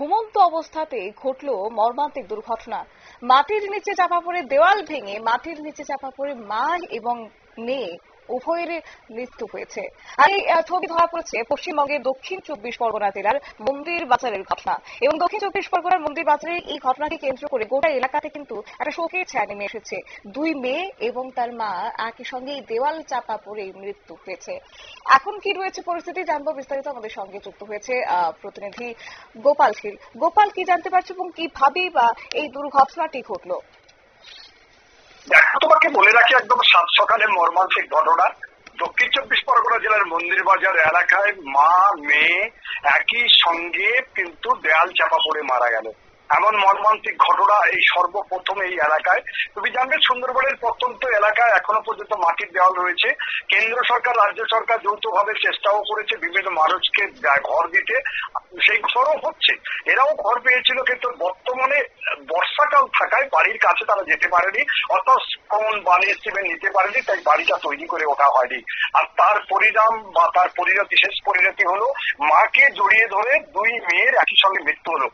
ঘুমন্ত অবস্থাতে ঘটল মর্মান্তিক দুর্ঘটনা। মাটির নিচে চাপা পড়ে দেওয়াল ভেঙে মাটির নিচে চাপা পড়ে মা এবং মেয়ে উভয়ের মৃত্যু হয়েছে। আর এই ছবি ধরা পড়েছে পশ্চিমবঙ্গের দক্ষিণ চব্বিশ পরগনা জেলার মন্দির বাজারের ঘটনা। এবং দক্ষিণ চব্বিশ পরগনার মন্দির বাজারের এই ঘটনাকে কেন্দ্র করে গোটা এলাকাতে কিন্তু একটা শোকের ছায়া নেমে এসেছে। দুই মেয়ে এবং তার মা একই সঙ্গে দেওয়াল চাপা পড়ে মৃত্যু হয়েছে। এখন কি রয়েছে পরিস্থিতি জানব, বিস্তারিত আমাদের সঙ্গে যুক্ত হয়েছে প্রতিনিধি গোপাল শীল। গোপাল, কি জানতে পারছ এবং কীভাবে বা এই দুর্ঘটনাটি ঘটলো? বলে রাখি একদম সাত সকালে মর্মান্তিক ঘটনা। দক্ষিণ চব্বিশ পরগনা জেলার মন্দির বাজার এলাকায় মা, মেয়ে একই সঙ্গে কিন্তু দেয়াল চাপা পড়ে মারা গেল। এমন মর্মান্তিক ঘটনা এই সর্বপ্রথম এই এলাকায়। তুমি জানবে সুন্দরবনের প্রত্যন্ত এলাকায় এখনও পর্যন্ত মাটির দেওয়াল রয়েছে। কেন্দ্র সরকার, রাজ্য সরকার যৌথভাবে চেষ্টাও করেছে বিভিন্ন মানুষকে ঘর দিতে। সেই ঘরও হচ্ছে। এরাও ঘর পেয়েছিল, কিন্তু বর্তমানে বর্ষাকাল থাকায় বাড়ির কাছে তারা যেতে পারেনি। অর্থাৎ কমন বালি, সিমেন্ট নিতে পারেনি, তাই বাড়িটা তৈরি করে ওঠা হয়নি। আর তার পরিণাম বা তার পরিণতি, শেষ পরিণতি হলো, মাকে জড়িয়ে ধরে দুই মেয়ের একই সঙ্গে মৃত্যু হলো।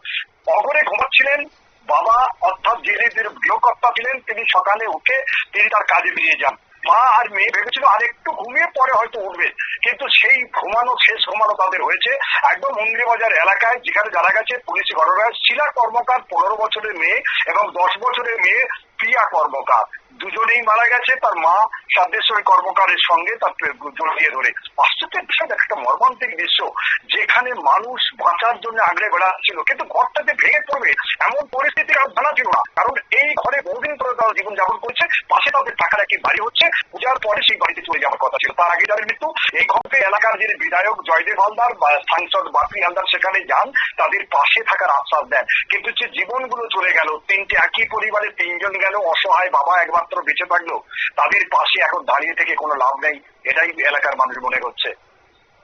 ঘুমাচ্ছিলেন বাবা অর্থাৎ যিনি গৃহকর্তা ছিলেন, তিনি সকালে উঠে তিনি তার কাজে বেরিয়ে যান। মা আর মেয়ে ভেবেছিল আর একটু ঘুমিয়ে পরে হয়তো উঠবে। কিন্তু সেই ঘুমানো, শেষ ঘুমানো তাদের হয়েছে। একদম মন্দির বাজার এলাকায় যেখানে জানা গেছে, পুলিশ ঘটনায় শিলা কর্মকার, পনেরো বছরের মেয়ে এবং দশ বছরের মেয়ে প্রিয়া কর্মকার। দুজনেই মারা গেছে, তার মা সাদ্দেশ্বরী কর্মকারের সঙ্গে তার জড়িয়ে ধরে। আশ্চর্যের বিষয় একটা মর্মান্তিক দৃশ্য, যেখানে মানুষ বাঁচার জন্য আগড়ে বেড়াচ্ছিল, কিন্তু ঘরটাতে ভেঙে পড়বে, এমন পরিস্থিতি আর জানা ছিল না। কারণ এই ঘরে বহুদিন ধরে তারা জীবনযাপন করছে, পাশে তাদের টাকার একটি বাড়ি হচ্ছে, পূজার পরে সেই বাড়িতে চলে যাওয়ার কথা ছিল। তার আগে তাদের মৃত্যু, এই ঘটে এলাকার যিনি বিধায়ক জয়দেব হালদার বা সাংসদ বাপি হালদার সেখানে যান, তাদের পাশে থাকার আশ্বাস দেন। কিন্তু যে জীবনগুলো চলে গেল, তিনটে একই পরিবারে তিনজন গেল, অসহায় বাবা একমাত্র বেঁচে থাকল, তাদের পাশে এখন দাঁড়িয়ে থেকে কোনো লাভ নেই, এটাই এলাকার মানুষ মনে করছে।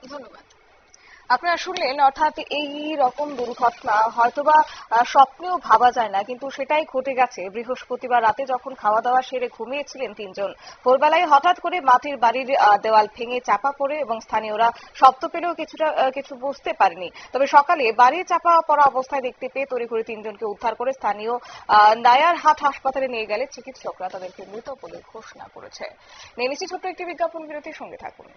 ধন্যবাদ। আপনারা শুনলেন অর্থাৎ এই রকম দুর্ঘটনা হয়তোবা স্বপ্নেও ভাবা যায় না কিন্তু সেটাই ঘটে গেছে। বৃহস্পতিবার রাতে যখন খাওয়া দাওয়া সেরে ঘুমিয়েছিলেন তিনজন ভোরবেলায় হঠাৎ করে মাটির বাড়ির দেওয়াল ভেঙে চাপা পড়ে এবং স্থানীয়রা শব্দ পেলেও কিছুটা কিছু বুঝতে পারেনি। তবে সকালে বাড়ি চাপা পড়া অবস্থায় দেখতে পেয়ে তড়িঘড়ি তিনজনকে উদ্ধার করে স্থানীয় আহ, নায়ারহাট হাসপাতালে নিয়ে গেলে চিকিৎসকরা তাদেরকে মৃত বলে ঘোষণা করেছে। নিচ্ছি ছোট্ট একটি বিজ্ঞাপন বিরতির সঙ্গে থাকুন।